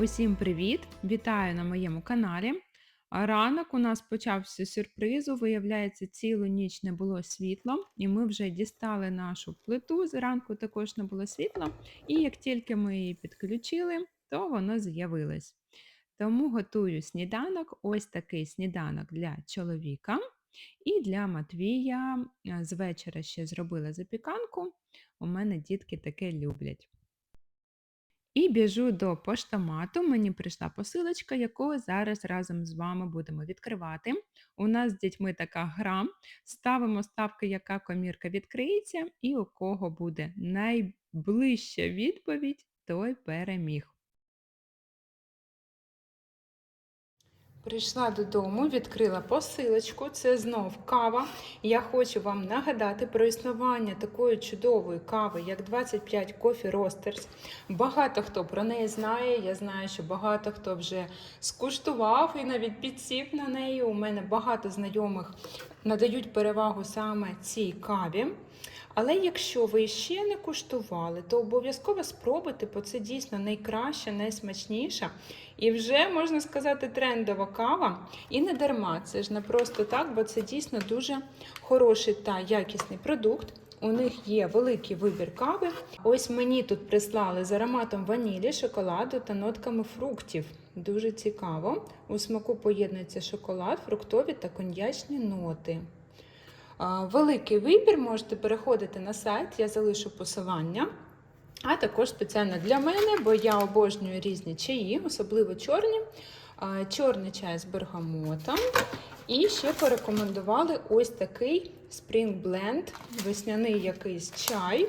Усім привіт! Вітаю на моєму каналі. Ранок у нас почався сюрпризу. Виявляється, цілу ніч не було світла, і ми вже дістали нашу плиту. Зранку також не було світла. І як тільки ми її підключили, то воно з'явилось. Тому готую сніданок. Ось такий сніданок для чоловіка. І для Матвія з вечора ще зробила запіканку. У мене дітки таке люблять. І біжу до поштомату. Мені прийшла посилочка, яку зараз разом з вами будемо відкривати. У нас з дітьми така гра. Ставимо ставки, яка комірка відкриється, і у кого буде найближча відповідь, той переміг. Прийшла додому, відкрила посилочку. Це знов кава. Я хочу вам нагадати про існування такої чудової кави, як 25 Coffee Roasters. Багато хто про неї знає. Я знаю, що багато хто вже скуштував і навіть підсів на неї. У мене багато знайомих надають перевагу саме цій каві. Але якщо ви ще не куштували, то обов'язково спробуйте, бо це дійсно найкраща, найсмачніша і вже можна сказати трендова кава. І не дарма. Це ж не просто так, бо це дійсно дуже хороший та якісний продукт. У них є великий вибір кави. Ось мені тут прислали з ароматом ванілі, шоколаду та нотками фруктів. Дуже цікаво. У смаку поєднується шоколад, фруктові та коньячні ноти. Великий вибір, можете переходити на сайт, я залишу посилання. А також спеціально для мене, бо я обожнюю різні чаї, особливо чорні. Чорний чай з бергамотом. І ще порекомендували ось такий Spring Blend, весняний якийсь чай.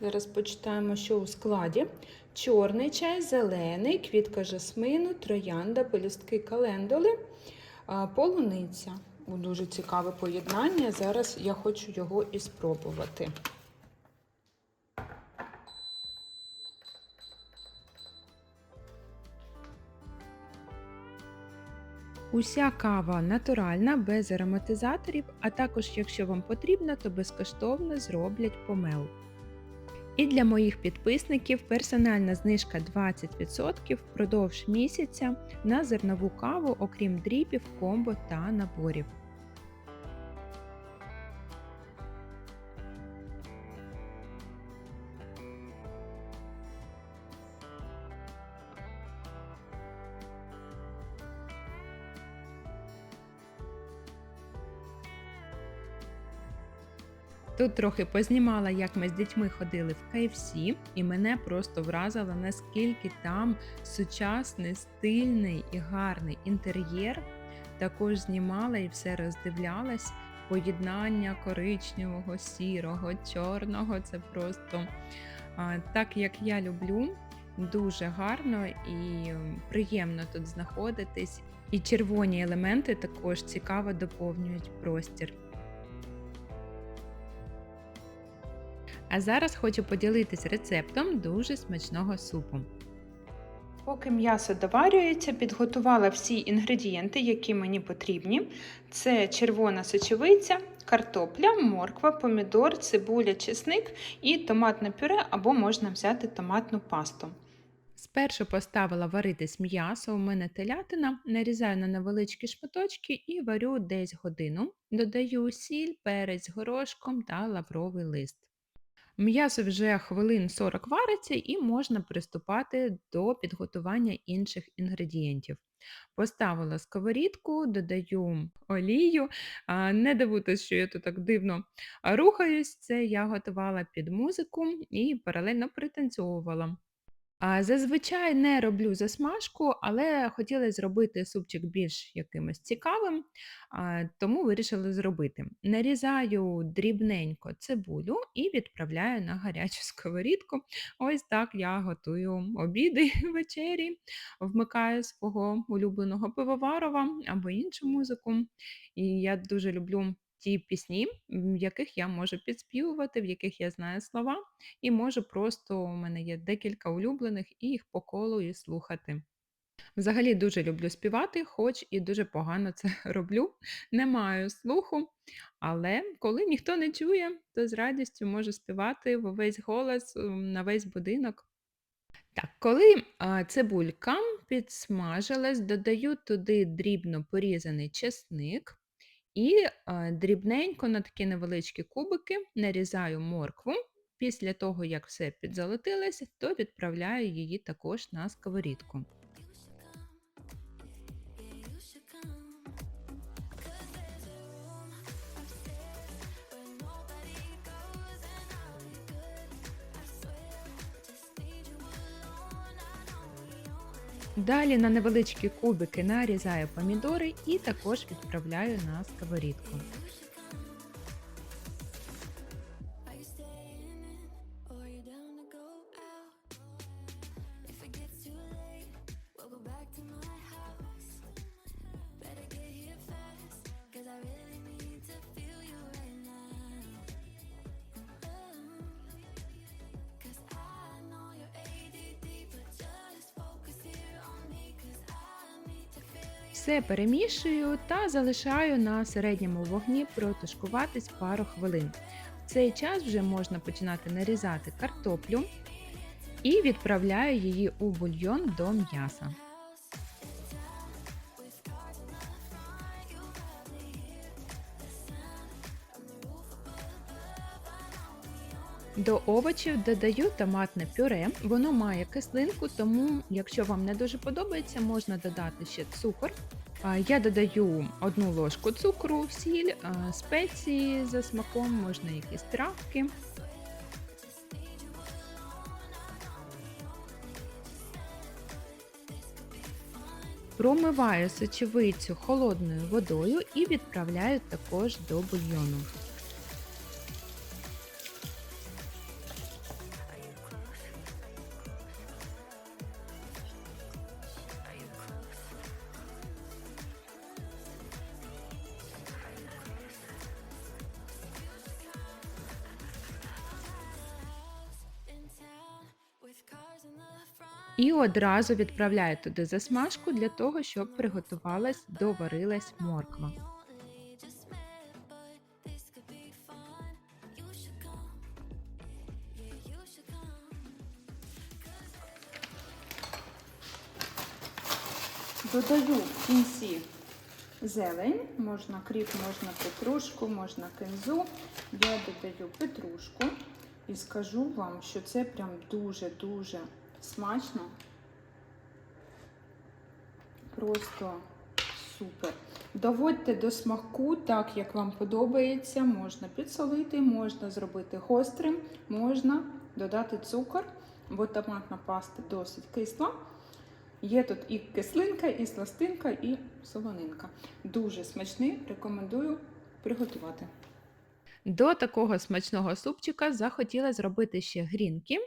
Зараз почитаємо, що у складі. Чорний чай, зелений, квітка жасмину, троянда, пелюстки календули, полуниця. Дуже цікаве поєднання. Зараз я хочу його і спробувати. Уся кава натуральна, без ароматизаторів, а також, якщо вам потрібно, то безкоштовно зроблять помел. І для моїх підписників персональна знижка 20% впродовж місяця на зернову каву, окрім дріпів, комбо та наборів. Тут трохи познімала, як ми з дітьми ходили в KFC, і мене просто вразило, наскільки там сучасний, стильний і гарний інтер'єр. Також знімала і все роздивлялась. Поєднання коричневого, сірого, чорного це просто а, так, як я люблю. Дуже гарно і приємно тут знаходитись. І червоні елементи також цікаво доповнюють простір. А зараз хочу поділитись рецептом дуже смачного супу. Поки м'ясо доварюється, підготувала всі інгредієнти, які мені потрібні. Це червона сочевиця, картопля, морква, помідор, цибуля, чесник і томатне пюре або можна взяти томатну пасту. Спершу поставила варитись м'ясо, у мене телятина, нарізаю на невеличкі шматочки і варю десь годину. Додаю сіль, перець горошком та лавровий лист. М'ясо вже хвилин 40 вариться і можна приступати до підготування інших інгредієнтів. Поставила сковорідку, додаю олію. Не дивуйтесь, що я тут так дивно рухаюсь, це я готувала під музику і паралельно пританцьовувала. А, Зазвичай не роблю засмажку, але хотіла зробити супчик більш якимось цікавим, тому вирішила зробити. Нарізаю дрібненько цибулю і відправляю на гарячу сковорідку. Ось так я готую обіди вечері, вмикаю свого улюбленого пивоварова або іншу музику. І я дуже люблю ті пісні, в яких я можу підспівувати, в яких я знаю слова, і можу просто у мене є декілька улюблених і їх по колу і слухати. Взагалі дуже люблю співати, хоч і дуже погано це роблю. Не маю слуху, але коли ніхто не чує, то з радістю можу співати в увесь голос на весь будинок. Так, коли цибулька підсмажилась, додаю туди дрібно порізаний чесник і дрібненько на такі невеличкі кубики нарізаю моркву. Після того, як все підзолотилося, то відправляю її також на сковорідку. Далі на невеличкі кубики нарізаю помідори і також відправляю на сковорідку. Перемішую та залишаю на середньому вогні протушкуватись пару хвилин. В цей час вже можна починати нарізати картоплю і відправляю її у бульйон до м'яса. До овочів додаю томатне пюре. Воно має кислинку, тому, якщо вам не дуже подобається, можна додати ще цукор. Я додаю одну ложку цукру, сіль, спеції за смаком, можна якісь травки. Промиваю сочевицю холодною водою і відправляю також до бульйону. І одразу відправляю туди засмажку для того, щоб приготувалась, доварилась морква. Додаю в кінці зелень, можна кріп, можна петрушку, можна кинзу. Я додаю петрушку і скажу вам, що це прям дуже-дуже смачно. Просто супер. Доводьте до смаку так, як вам подобається. Можна підсолити, можна зробити гострим, можна додати цукор, бо томатна паста досить кисла. Є тут і кислинка, і сластинка, і солонинка. Дуже смачний, рекомендую приготувати. До такого смачного супчика захотіла зробити ще грінки.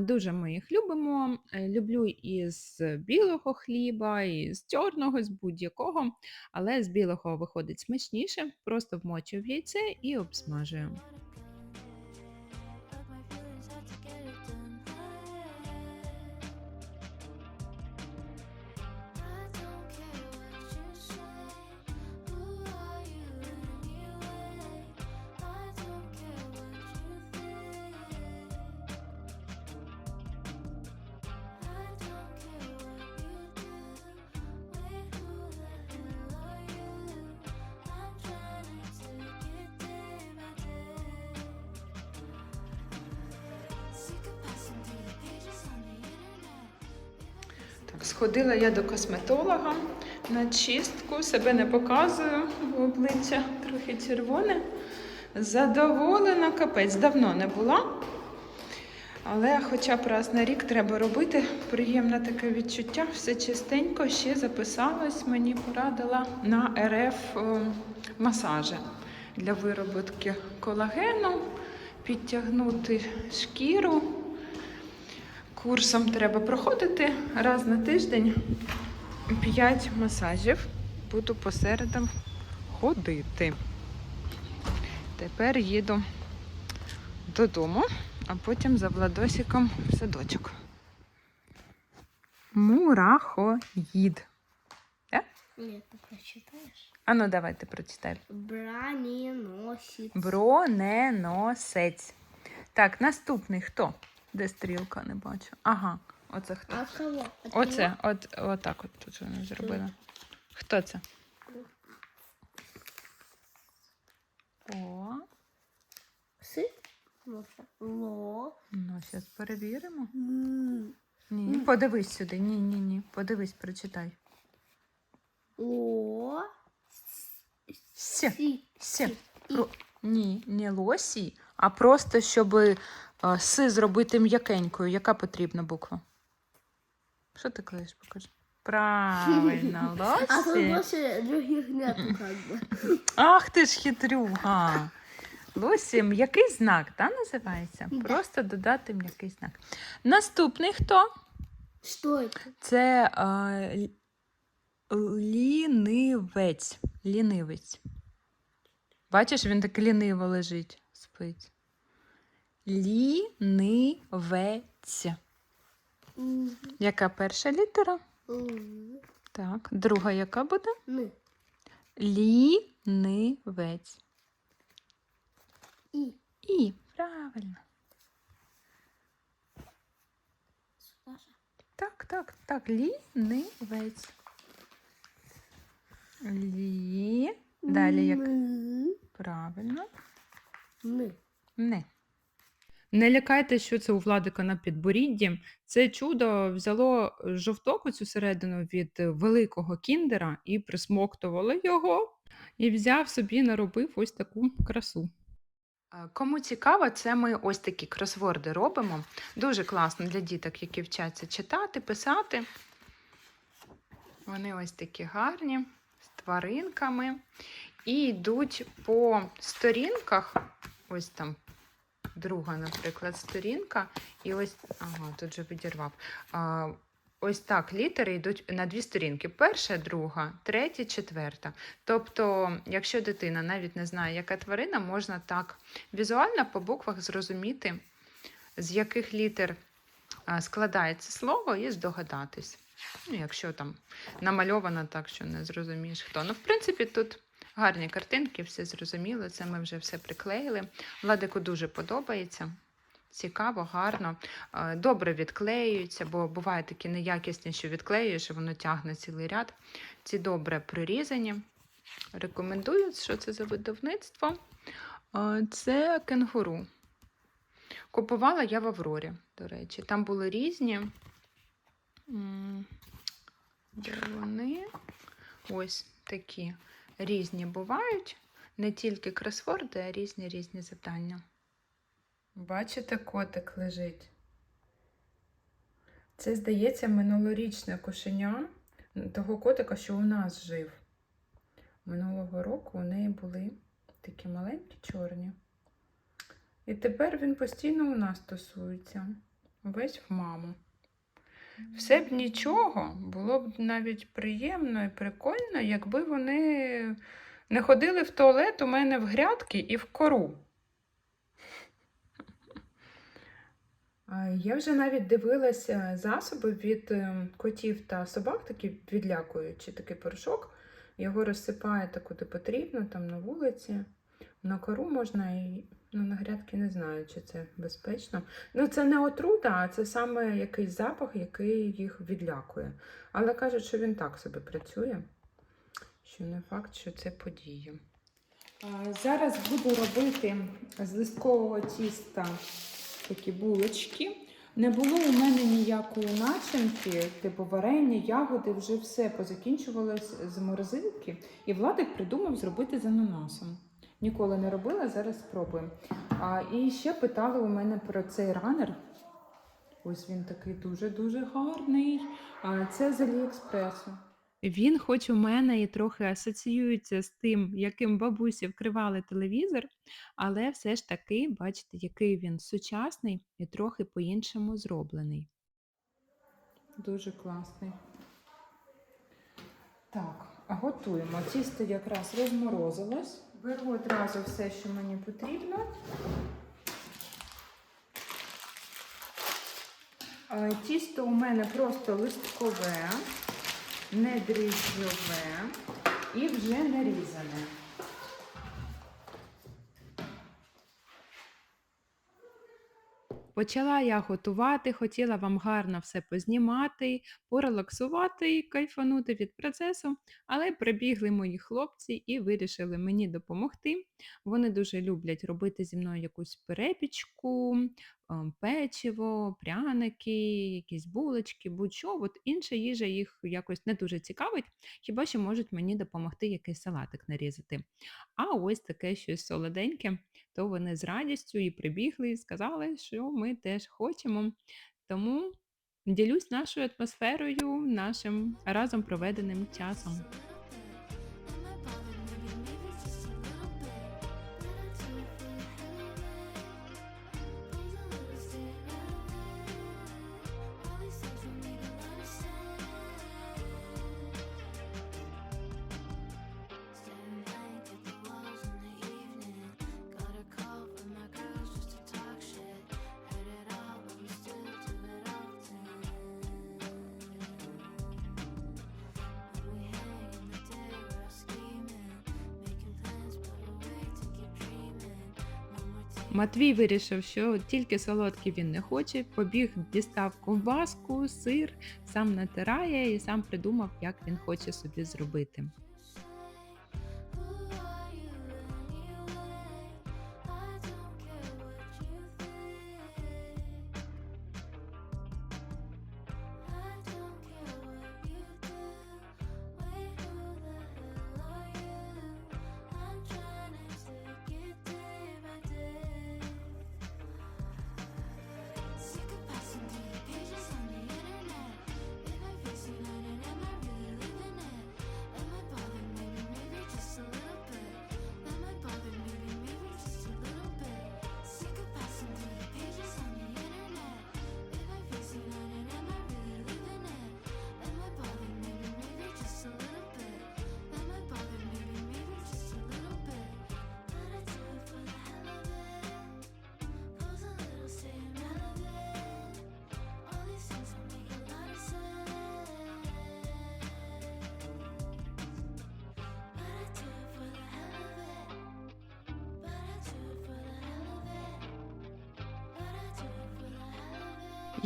Дуже ми їх любимо. Е, Люблю із білого хліба, і з чорного, з будь-якого, але з білого виходить смачніше. Просто вмочую в яйце і обсмажую. Сходила я до косметолога на чистку, себе не показую, бо обличчя трохи червоне. Задоволена, капець, давно не була. Але хоча б раз на рік треба робити. Приємне таке відчуття, все чистенько, ще записалась, мені порадила на РФ е, масажі для вироботки колагену, підтягнути шкіру. Курсом треба проходити раз на тиждень 5 масажів. Буду по середам ходити. Тепер їду додому, а потім за Владосиком в садочок. Мурахоїд. Нет, ты прочитаешь? А ну давайте прочитай. Броненосец. Броненосець. Так, наступний хто? Де стрілка не бачу? Ага. Оце хто? А кого? Оце, от, отак от тут вони зробили. Хто це? О? Си? Ло. ну зараз перевіримо. М. Ні, подивись сюди. Ні, ні, ні. Подивись, прочитай. Сі. Сі. Сі. Сі. Ні, не лосі, а просто щоб си зробити м'якенькою. Яка потрібна буква? Що ти клеїш, покажи. Правильно, А лосі. больше других нету как бы. Ах ти ж хитрюга. Лосі, м'який знак, так називається? Просто додати м'який знак. Наступний хто? Это? Це а, лінивець. Лінивець. Бачиш, він так ліниво лежить, спить. Лінивець. М. Яка перша літера? М. Так. Друга яка буде? Ны. Лінивець. И. І. Правильно. Саша. Так, так, так. Лінивець. Лі. Далі як? Ны. Правильно. Ны. Не. Не лякайте, що це у Владика на підборідді. Це чудо взяло жовток оцю середину від великого кіндера і присмоктувало його, і взяв собі, наробив ось таку красу. Кому цікаво, це ми ось такі кросворди робимо. Дуже класно для діток, які вчаться читати, писати. Вони ось такі гарні, з тваринками. І йдуть по сторінках, ось там друга, наприклад, сторінка, і ось, ага, тут же відірвав. А, ось так літери йдуть на дві сторінки: перша, друга, третя, четверта. Тобто, якщо дитина навіть не знає, яка тварина, можна так візуально по буквах зрозуміти, з яких літер складається слово, і здогадатись. Ну, якщо там намальовано так, що не зрозумієш хто. Ну, в принципі, тут гарні картинки, все зрозуміло. Це ми вже все приклеїли. Владику дуже подобається. Цікаво, гарно. Е, Добре відклеюються, бо бувають такі неякісні, що відклеюєш, воно тягне цілий ряд. Ці добре прорізані. Рекомендую, що це за видавництво. Е, Це кенгуру. Купувала я в Аврорі, до речі. Там були різні. Де вони? Ось такі різні бувають. Не тільки кросворди, а різні різні завдання. Бачите, котик лежить. Це, здається, минулорічне кошеня того котика, що у нас жив. Минулого року у неї були такі маленькі чорні. І тепер він постійно у нас тусується. Весь в маму. Все б нічого, було б навіть приємно і прикольно, якби вони не ходили в туалет у мене в грядки і в кору. Я вже навіть дивилася засоби від е, котів та собак, такі відлякуючі такий порошок. Його розсипаєте куди потрібно, там на вулиці. На кору можна і ну, на грядки не знаю, чи це безпечно. Ну, це не отрута, а це саме якийсь запах, який їх відлякує. Але кажуть, що він так собі працює, що не факт, що це подіє. Зараз буду робити з листкового тіста такі булочки. Не було у мене ніякої начинки, типу варення, ягоди, вже все позакінчувалось з морозилки. І Владик придумав зробити з ананасом. Ніколи не робила, зараз спробуємо. А, і ще питали у мене про цей ранер. Ось він такий дуже-дуже гарний. А, це з Аліекспресу. Він, хоч у мене і трохи асоціюється з тим, яким бабусі вкривали телевізор, але все ж таки, бачите, який він сучасний і трохи по-іншому зроблений. Дуже класний. Так, готуємо. Тісто якраз розморозилось. Беру одразу все, що мені потрібно. Е, Тісто у мене просто листкове, не дріжджове і вже нарізане. Почала я готувати, хотіла вам гарно все познімати, порелаксувати і кайфанути від процесу, але прибігли мої хлопці і вирішили мені допомогти. Вони дуже люблять робити зі мною якусь перепічку, ем, печиво, пряники, якісь булочки, будь-що. От інша їжа їх якось не дуже цікавить, хіба що можуть мені допомогти якийсь салатик нарізати. А ось таке щось солоденьке, то вони з радістю і прибігли, і сказали, що ми теж хочемо. Тому ділюсь нашою атмосферою, нашим разом проведеним часом. Матвій вирішив, що тільки солодкі він не хоче, побіг, дістав ковбаску, сир, сам натирає і сам придумав, як він хоче собі зробити.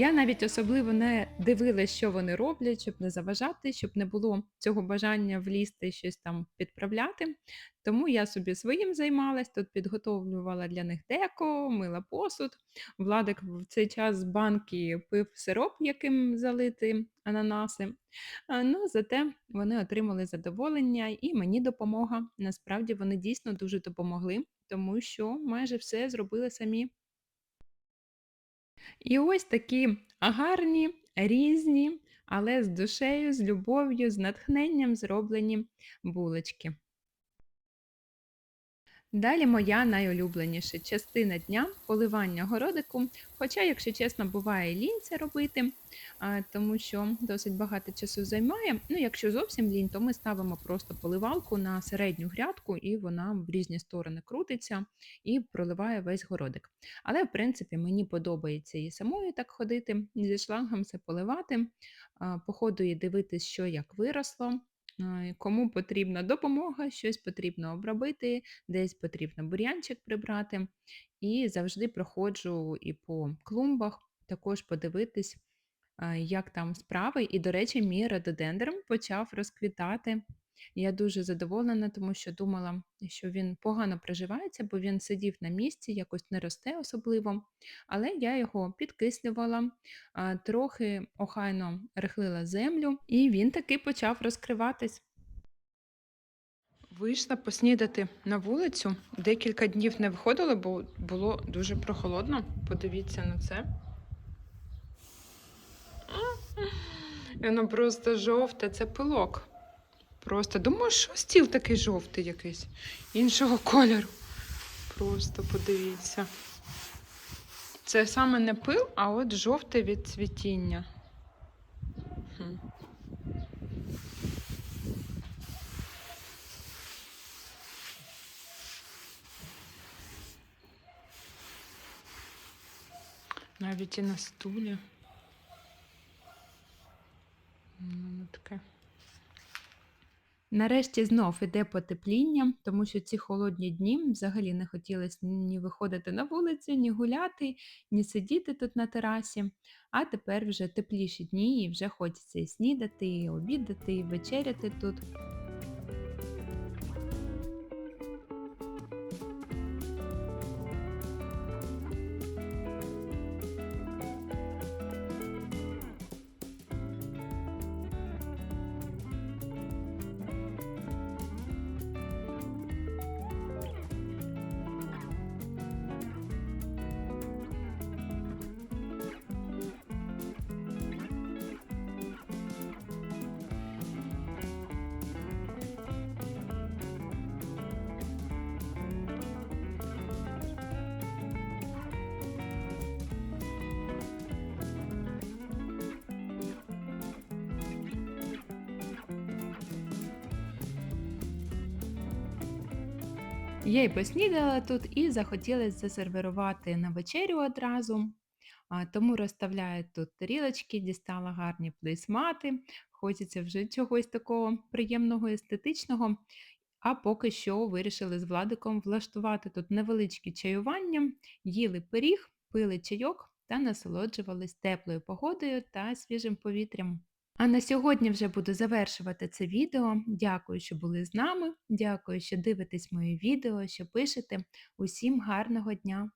Я навіть особливо не дивилась, що вони роблять, щоб не заважати, щоб не було цього бажання влізти щось там підправляти. Тому я собі своїм займалась, тут підготовлювала для них деко, мила посуд. Владик в цей час з банки пив сироп, яким залити ананаси. Ну, зате вони отримали задоволення і мені допомога. Насправді вони дійсно дуже допомогли, тому що майже все зробили самі. І ось такі гарні, різні, але з душею, з любов'ю, з натхненням зроблені булочки. Далі моя найулюбленіша частина дня поливання городику. Хоча, якщо чесно, буває лінь це робити, тому що досить багато часу займає. Ну, якщо зовсім лінь, то ми ставимо просто поливалку на середню грядку, і вона в різні сторони крутиться і проливає весь городик. Але, в принципі, мені подобається і самою так ходити, зі шлангом все поливати, а, по ходу і дивитись, що як виросло. Кому потрібна допомога, щось потрібно обробити, десь потрібно бур'янчик прибрати. І завжди проходжу і по клумбах, також подивитись, як там справи. І, до речі, мій рододендром почав розквітати. Я дуже задоволена, тому що думала, що він погано приживається, бо він сидів на місці, якось не росте особливо. Але я його підкислювала, трохи охайно рихлила землю, і він таки почав розкриватись. Вийшла поснідати на вулицю. Декілька днів не виходила, бо було дуже прохолодно. Подивіться на це. Воно просто жовте, це пилок. Просто думаю, що стіл такий жовтий якийсь, іншого кольору. Просто подивіться. Це саме не пил, а от жовте від цвітіння. Навіть і на стулі. Ну, таке. Нарешті знов іде потепління, тому що ці холодні дні взагалі не хотілося ні виходити на вулицю, ні гуляти, ні сидіти тут на терасі. А тепер вже тепліші дні, і вже хочеться і снідати, і обідати, і вечеряти тут. Я й поснідала тут і захотілося засервірувати на вечерю одразу. Тому розставляю тут тарілочки, дістала гарні плейсмати. Хочеться вже чогось такого приємного, естетичного. А поки що вирішили з Владиком влаштувати тут невеличке чаювання, їли пиріг, пили чайок та насолоджувались теплою погодою та свіжим повітрям. А на сьогодні вже буду завершувати це відео. Дякую, що були з нами. Дякую, що дивитесь мої відео, що пишете. Усім гарного дня!